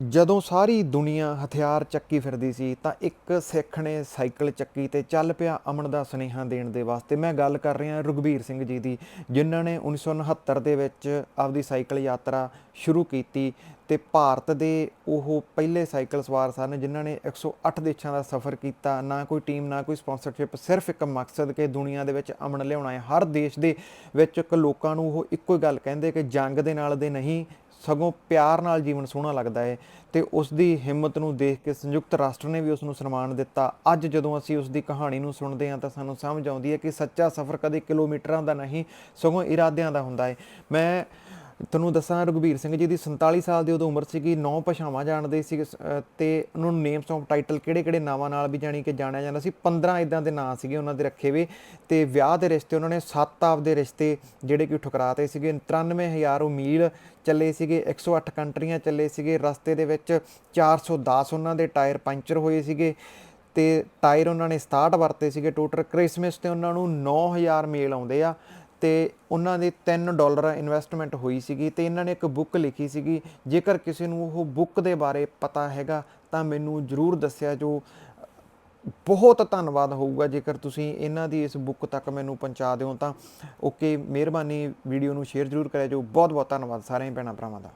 ਜਦੋਂ ਸਾਰੀ ਦੁਨੀਆ ਹਥਿਆਰ ਚੱਕੀ ਫਿਰਦੀ ਸੀ ਤਾਂ ਇੱਕ ਸਿੱਖ ਨੇ ਸਾਈਕਲ ਚੱਕੀ ਤੇ ਚੱਲ ਪਿਆ ਅਮਨ ਦਾ ਸੁਨੇਹਾ ਦੇਣ ਦੇ ਵਾਸਤੇ। ਮੈਂ ਗੱਲ ਕਰ ਰਿਹਾ ਰਘਬੀਰ ਸਿੰਘ ਜੀ ਦੀ, ਜਿਨ੍ਹਾਂ ਨੇ 1969 ਦੇ ਵਿੱਚ ਆਪਦੀ ਸਾਈਕਲ ਯਾਤਰਾ ਸ਼ੁਰੂ ਕੀਤੀ ਤੇ ਭਾਰਤ ਦੇ ਉਹ ਪਹਿਲੇ ਸਾਈਕਲ ਸਵਾਰ ਸਨ ਜਿਨ੍ਹਾਂ ਨੇ 108 ਦੇਸ਼ਾਂ ਦਾ ਸਫ਼ਰ ਕੀਤਾ। ਨਾ ਕੋਈ ਟੀਮ, ਨਾ ਕੋਈ ਸਪਾਂਸਰਸ਼ਿਪ, ਸਿਰਫ ਇੱਕ ਮਕਸਦ ਕਿ ਦੁਨੀਆ ਦੇ ਵਿੱਚ ਅਮਨ ਲਿਆਉਣਾ ਹੈ। ਹਰ ਦੇਸ਼ ਦੇ ਵਿੱਚ ਇੱਕ ਲੋਕਾਂ ਨੂੰ ਉਹ ਇੱਕੋ ਹੀ ਗੱਲ ਕਹਿੰਦੇ ਕਿ ਜੰਗ ਦੇ ਨਾਲ ਦੇ ਨਹੀਂ ਸਗੋਂ ਪਿਆਰ ਨਾਲ ਜੀਵਨ ਸੋਹਣਾ ਲੱਗਦਾ ਹੈ ਤੇ ਉਸ ਦੀ ਹਿੰਮਤ ਨੂੰ ਦੇਖ ਕੇ ਸੰਯੁਕਤ ਰਾਸ਼ਟਰ ਨੇ ਵੀ ਉਸ ਨੂੰ ਸਨਮਾਨ ਦਿੱਤਾ। ਅੱਜ ਜਦੋਂ ਅਸੀਂ ਉਸ ਦੀ ਕਹਾਣੀ ਨੂੰ ਸੁਣਦੇ ਹਾਂ ਤਾਂ ਸਾਨੂੰ ਸਮਝ ਆਉਂਦੀ ਹੈ ਕਿ ਸੱਚਾ ਸਫ਼ਰ ਕਦੇ ਕਿਲੋਮੀਟਰਾਂ ਦਾ ਨਹੀਂ, ਸਗੋਂ ਇਰਾਦਿਆਂ ਦਾ ਹੁੰਦਾ ਹੈ ਮੈਂ ਤੁਹਾਨੂੰ ਦੱਸਾਂ ਰਘਬੀਰ ਸਿੰਘ ਜੀ ਦੀ 47 ਸਾਲ ਦੀ ਉਦੋਂ ਉਮਰ ਸੀਗੀ, ਨੌ ਭਾਸ਼ਾਵਾਂ ਜਾਣਦੇ ਸੀ, ਅਹ, ਤੇ ਉਹਨਾਂ ਨੂੰ ਨੇਮਸ ਆਫ ਟਾਈਟਲ ਕਿਹੜੇ-ਕਿਹੜੇ ਨਾਵਾਂ ਨਾਲ ਵੀ ਜਾਣੀ ਕਿ ਜਾਣਿਆ ਜਾਂਦਾ ਸੀ। 15 ਇਦਾਂ ਦੇ ਨਾਂ ਸੀਗੇ ਉਹਨਾਂ ਦੇ ਰੱਖੇ ਵੇ, ਤੇ ਵਿਆਹ ਦੇ ਰਿਸ਼ਤੇ ਉਹਨਾਂ ਨੇ 7 ਆਪਦੇ ਰਿਸ਼ਤੇ ਜਿਹੜੇ ਕਿ ਠੁਕਰਾਤੇ ਸੀਗੇ। 93000 ਉਹ ਮੀਲ ਚੱਲੇ ਸੀਗੇ 108 ਕੰਟਰੀਆਂ ਚੱਲੇ ਸੀਗੇ। ਰਸਤੇ ਦੇ ਵਿੱਚ 410 ਉਹਨਾਂ ਦੇ ਟਾਇਰ ਪੰਚਰ ਹੋਏ ਸੀਗੇ, ਤੇ ਟਾਇਰ ਉਹਨਾਂ ਨੇ 67 ਵਰਤੇ ਸੀਗੇ। ਟੋਟਲ ਕ੍ਰਿਸਮਸ ਤੇ ਉਹਨਾਂ ਨੂੰ 9000 ਮੇਲ ਆਉਂਦੇ ਆ। ਤੇ ਉਹਨਾਂ ਦੇ 3 ਡਾਲਰ ਇਨਵੈਸਟਮੈਂਟ ਹੋਈ ਸੀਗੀ ਤੇ ਇਹਨਾਂ ਨੇ ਇੱਕ ਬੁੱਕ ਲਿਖੀ ਸੀਗੀ। ਜੇਕਰ ਕਿਸੇ ਨੂੰ ਉਹ ਬੁੱਕ ਦੇ ਬਾਰੇ ਪਤਾ ਹੈਗਾ, ਤਾਂ ਮੈਨੂੰ ਜਰੂਰ ਦੱਸਿਆ ਜੋ, ਬਹੁਤ ਧੰਨਵਾਦ ਹੋਊਗਾ। ਜੇਕਰ ਤੁਸੀਂ ਇਹਨਾਂ ਦੀ ਇਸ ਬੁੱਕ ਤੱਕ ਮੈਨੂੰ ਪਹੁੰਚਾ ਦਿਓ ਤਾਂ। ਓਕੇ ਮਿਹਰਬਾਨੀ ਵੀਡੀਓ ਨੂੰ ਸ਼ੇਅਰ ਜਰੂਰ ਕਰਿਆ ਜੋ ਬਹੁਤ ਬਹੁਤ ਧੰਨਵਾਦ ਸਾਰਿਆਂ ਭੈਣਾਂ ਭਰਾਵਾਂ ਦਾ।